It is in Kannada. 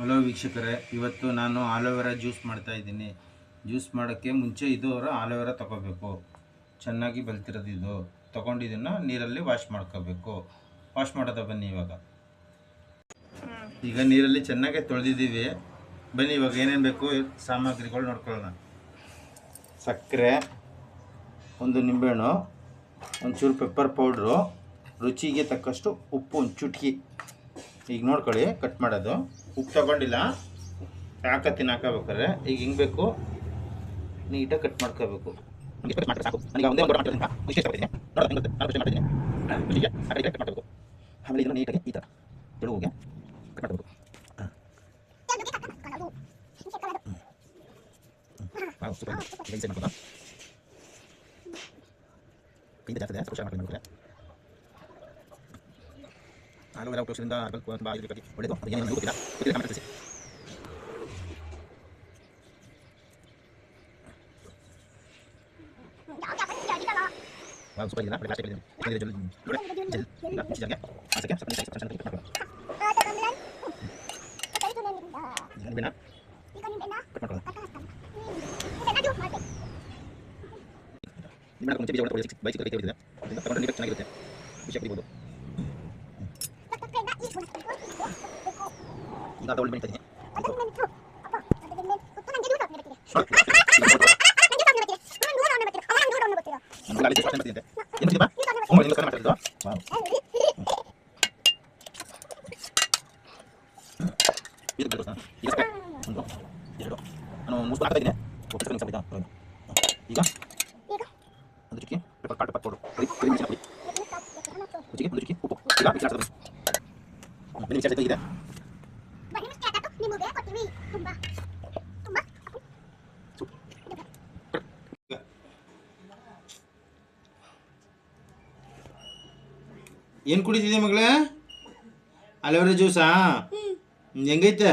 ಹಲೋ ವೀಕ್ಷಕರೇ, ಇವತ್ತು ನಾನು ಆಲೋವೆರಾ ಜ್ಯೂಸ್ ಮಾಡ್ತಾ ಇದ್ದೀನಿ. ಜ್ಯೂಸ್ ಮಾಡೋಕ್ಕೆ ಮುಂಚೆ ಇದು ಅವರ ಆಲೋವೆರಾ ತೊಗೋಬೇಕು. ಚೆನ್ನಾಗಿ ಬೆಳ್ತಿರೋದು ಇದು. ತೊಗೊಂಡು ನೀರಲ್ಲಿ ವಾಶ್ ಮಾಡ್ಕೋಬೇಕು. ವಾಶ್ ಮಾಡೋದ ಬನ್ನಿ ಇವಾಗ. ಈಗ ನೀರಲ್ಲಿ ಚೆನ್ನಾಗೆ ತೊಳೆದಿದ್ದೀವಿ. ಬನ್ನಿ ಇವಾಗ ಏನೇನು ಬೇಕು ಸಾಮಗ್ರಿಗಳು ನೋಡ್ಕೊಳ್ಳೋಣ. ಸಕ್ಕರೆ, ಒಂದು ನಿಂಬೆಹಣ್ಣು, ಒಂಚೂರು ಪೆಪ್ಪರ್ ಪೌಡ್ರು ರುಚಿಗೆ ತಕ್ಕಷ್ಟು ಉಪ್ಪು, ಒಂದು ಚುಟ್ಕಿ. ಈಗ ನೋಡ್ಕೊಳ್ಳಿ ಕಟ್ ಮಾಡೋದು. ಉಪ್ಪು ತಗೊಂಡಿಲ್ಲ. ಹಾಕ ತಿನ್ನಾಕಬೇಕಾದ್ರೆ ಈಗ ಹಿಂಗೆ ಬೇಕು? ನೀಟಾಗಿ ಕಟ್ ಮಾಡ್ಕೋಬೇಕು. ಆಮೇಲೆ ಇದನ್ನು ನೀಟಾಗಿ ಈ ಥರ ತೆಳುವಿಗೆ ಕಟ್ ಮಾಡಬೇಕು ಹಾಂ ಸೂಪರ್. ಕೈಯಿಂದ ಜಾಸ್ತಿ ಹುಷಾರು ಮಾಡ್ಕೊಂಡು ಮಾಡ್ತಾರೆ ಆಲೂವೆರಾ ಉಪಯೋಗಿಸೋದ್ರಿಂದ ಆರೋಗ್ಯಕ್ಕೆ ತುಂಬ ಆರೋಗ್ಯಕ್ಕೆ ಒಳ್ಳೆಯದು ಅದು ಏನೇನು ಗೊತ್ತಿಲ್ಲ ಗೊತ್ತಿಲ್ಲ ಆಮೇಲೆ ತಿಳಿಸಿ ವಾವ್ ಸೂಪರ್ ಇಲ್ಲ ಒಳ್ಳೆ ಲಾಸ್ಟ್ ಹೇಳಿದ್ದೀನಿ ಯಾಕಂದರೆ ಜಲ್ ನೋಡಿ ಜಲ್ ಇಲ್ಲ ಮಿಕ್ಸಿ ಜಾರ್ಗೆ ಹಾಸಕ್ಕೆ ಸ್ವಲ್ಪ ನೀಟಾಗಿ ಸ್ವಲ್ಪ ಚೆನ್ನಾಗಿ ಕಟ್ ಮಾಡ್ಕೊಳ್ಳೋಣ ಈಗ ನಿಂಬೆನ ಕಟ್ ಮಾಡ್ಕೊಳ್ಳೋಣ ನಿಂಬೆನ ಮುಂಚೆ ಬೀಜ ಒಳಗೆ ಬೈಕ್ ಕೈ ತೆಗೆದಿದೆ ಅದರಿಂದ ತಗೊಂಡ್ರೆ ನೀಟಾಗಿ ಚೆನ್ನಾಗಿರುತ್ತೆ ವಿಷಯ ಕುಡಿಬೋದು ಈಗ ತಗೊಳ್ಳಿ ಬೆಳೀತಾ ಇದ್ದೀನಿ ನಾನು ಅಲ್ಲಿ ಸ್ವಲ್ಪ ಬರ್ತಿದ್ದೆ ಏನು ಬಾ ಒಂಬತ್ತು ನಿಮಿಷ ಮಾತಾಡಿದ್ದು ವಾವ್ ಇದು ಬೇಕು ಸರ್ ಈಗ ಸಕ್ಕರೆ ಒಂದು ಎರಡು ನಾನು ಮೂರು ಸ್ಪೂನ್ ಹಾಕ್ತಾ ಇದ್ದೀನಿ ಒಪ್ಪು ಸಕ್ಕರೆ ಸ್ವಲ್ಪ ಇದ್ದಾವೆ. ಈಗ ಒಂದು ಚುಕ್ಕಿ ಪೆಪ್ಪರ್ ಕಾಳು ಪೆಪ್ಪರ್ ಪೌಡರ್ ಕರಿ ಕರಿ ಮೆಣಸಿನ ಪುಡಿ ರುಚಿಗೆ ಒಂದು ಚುಕ್ಕಿ ಉಪ್ಪು ಈಗ ಮಿಕ್ಸ್ ಮಾಡ್ತಾರೆ ಬೆಲೆ ಮಿಕ್ಸ್ ಆಗಿದೆ ಏನು ಕುಡಿತಿದ್ದೆ ಮಗಳೇ? ಅಲೋವೆರಾ ಜ್ಯೂಸಾ? ಹೆಂಗೈತೆ?